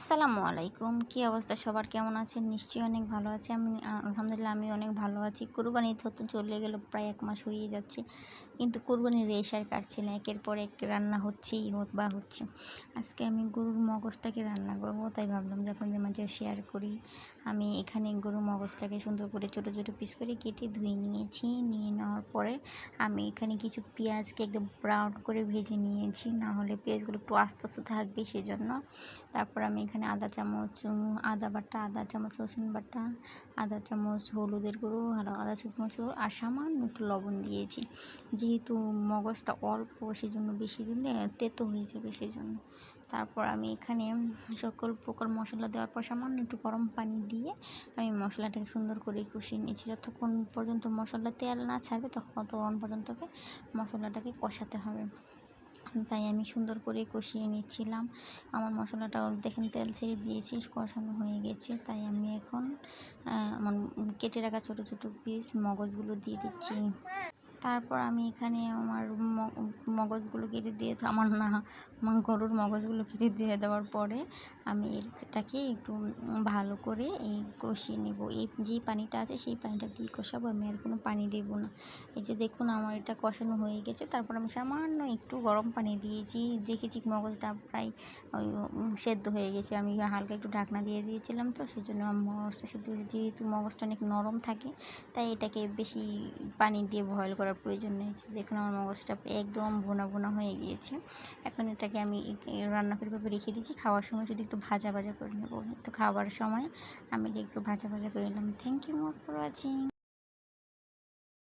আসসালামু আলাইকুম। কী অবস্থা? সবার কেমন আছেন? নিশ্চয়ই অনেক ভালো আছে। আমি আলহামদুলিল্লাহ আমি অনেক ভালো আছি। কুরবানি ঈদ হতে চলে গেল, প্রায় এক মাস হয়ে যাচ্ছে। কিন্তু কুরবানির রেশ আর কাটছে না। একের পর এক রান্না হচ্ছেই হোক বা হচ্ছে। আজকে আমি গরুর মগজটাকে রান্না করব। তাই ভাবলাম যে আপনাদের মাঝে শেয়ার করি। আমি এখানে গরুর মগজটাকে সুন্দর করে ছোটো ছোটো পিস করে কেটে ধুয়ে নিয়েছি। নিয়ে নেওয়ার পরে আমি এখানে কিছু পেঁয়াজকে একদম ব্রাউন করে ভেজে নিয়েছি। না হলে পেঁয়াজগুলো একটু আস্তে আস্তে থাকবে সেজন্য। তারপর আমি এখানে আদা চামচ, আদা বাটা, আদা চামচ, রসুন বাটা, আদা চামচ, হলুদের গুঁড়ো আদা চামচ, আর সামান্য একটু লবণ দিয়েছি। যেহেতু মগজটা অল্প, সেজন্য বেশি দিলে তেতো হয়ে যাবে সেজন্য। তারপর আমি এখানে সকল প্রকার মশলা দেওয়ার পর সামান্য একটু গরম পানি দিয়ে আমি মশলাটাকে সুন্দর করে কষিয়ে নিয়েছি। যতক্ষণ পর্যন্ত মশলা তেল না ছাড়বে, ততক্ষণ পর্যন্ত মশলাটাকে কষাতে হবে। তাই আমি সুন্দর করে কষিয়ে নিচ্ছিলাম। আমার মশলাটাও দেখেন তেল ছেড়ে দিয়েছি, কষানো হয়ে গেছে। তাই আমি এখন আমার কেটে রাখা ছোটো ছোটো পিস মগজগুলো দিয়ে দিচ্ছি। তারপর আমি এখানে আমার মগজগুলো কেটে দিয়ে আমার না। গরুর মগজগুলো কেটে দিয়ে দেওয়ার পরে আমি এটাকে একটু ভালো করে এই কষিয়ে নেব। এই যে পানিটা আছে সেই পানিটা দিয়ে কষাবো। আমি আর কোনো পানি দেবো না। এই যে দেখুন আমার এটা কষানো হয়ে গেছে। তারপর আমি সামান্য একটু গরম পানি দিয়েছি। দেখেছি মগজটা প্রায় সেদ্ধ হয়ে গেছে। আমি হালকা একটু ঢাকনা দিয়ে দিয়েছিলাম তো সেই জন্য মগজটা সেদ্ধ হয়েছে। যেহেতু মগজটা অনেক নরম থাকে, তাই এটাকে বেশি পানি দিয়ে বয়েল করার প্রয়োজন নেই। দেখুন আমার মগজটা একদম ভোনা ভোনা হয়ে গিয়েছে। এখন এটাকে আমি রান্না করে ভাবে রেখে দিয়েছি খাওয়ার সময় যদি একটু ভাজা ভাজা করে নেব। তো খাওয়ার সময় আমি একটু ভাজা ভাজা করে নিলাম। Thank you for watching